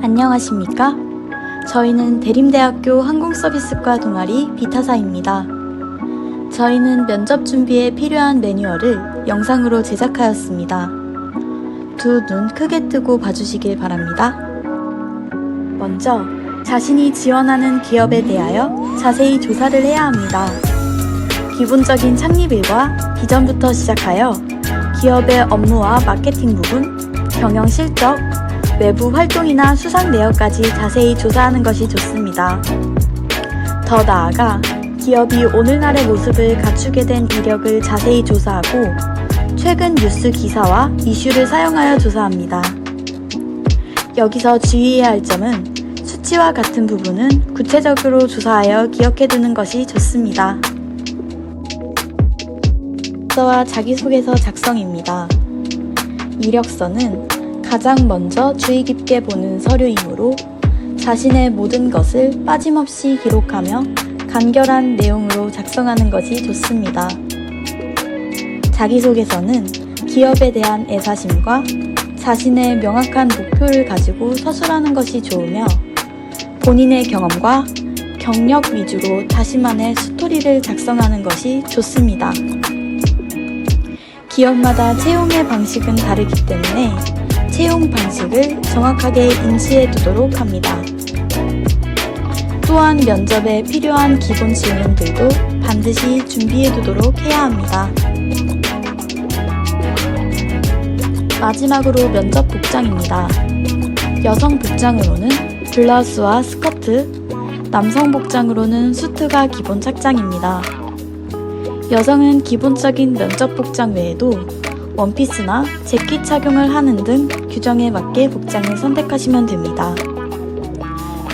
안녕하십니까? 저희는 대림대학교 항공서비스과 동아리 비타사입니다. 저희는 면접 준비에 필요한 매뉴얼을 영상으로 제작하였습니다. 두 눈 크게 뜨고 봐주시길 바랍니다. 먼저 자신이 지원하는 기업에 대하여 자세히 조사를 해야 합니다. 기본적인 창립일과 비전부터 시작하여 기업의 업무와 마케팅 부분, 경영 실적, 외부 활동이나 수상 내역까지 자세히 조사하는 것이 좋습니다. 더 나아가 기업이 오늘날의 모습을 갖추게 된 이력을 자세히 조사하고 최근 뉴스 기사와 이슈를 사용하여 조사합니다. 여기서 주의해야 할 점은 수치와 같은 부분은 구체적으로 조사하여 기억해두는 것이 좋습니다. 이력서와 자기소개서 작성입니다. 이력서는 가장 먼저 주의 깊게 보는 서류이므로 자신의 모든 것을 빠짐없이 기록하며 간결한 내용으로 작성하는 것이 좋습니다. 자기소개서는 기업에 대한 애사심과 자신의 명확한 목표를 가지고 서술하는 것이 좋으며 본인의 경험과 경력 위주로 자신만의 스토리를 작성하는 것이 좋습니다. 기업마다 채용의 방식은 다르기 때문에 채용 방식을 정확하게 인지해 두도록 합니다. 또한 면접에 필요한 기본 질문들도 반드시 준비해 두도록 해야 합니다. 마지막으로 면접 복장입니다. 여성 복장으로는 블라우스와 스커트, 남성 복장으로는 수트가 기본 착장입니다. 여성은 기본적인 면접 복장 외에도 원피스나 재킷 착용을 하는 등 규정에 맞게 복장을 선택하시면 됩니다.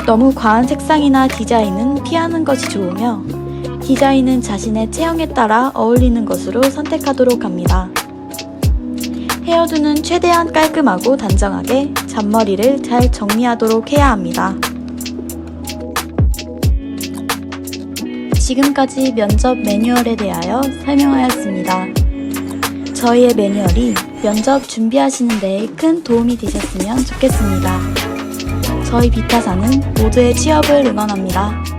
너무 과한 색상이나 디자인은 피하는 것이 좋으며 디자인은 자신의 체형에 따라 어울리는 것으로 선택하도록 합니다. 헤어두는 최대한 깔끔하고 단정하게 잔머리를 잘 정리하도록 해야 합니다. 지금까지 면접 매뉴얼에 대하여 설명하였습니다. 저희의 매뉴얼이 면접 준비하시는 데큰 도움이 되셨으면 좋겠습니다. 저희 비타사는 모두의 취업을 응원합니다.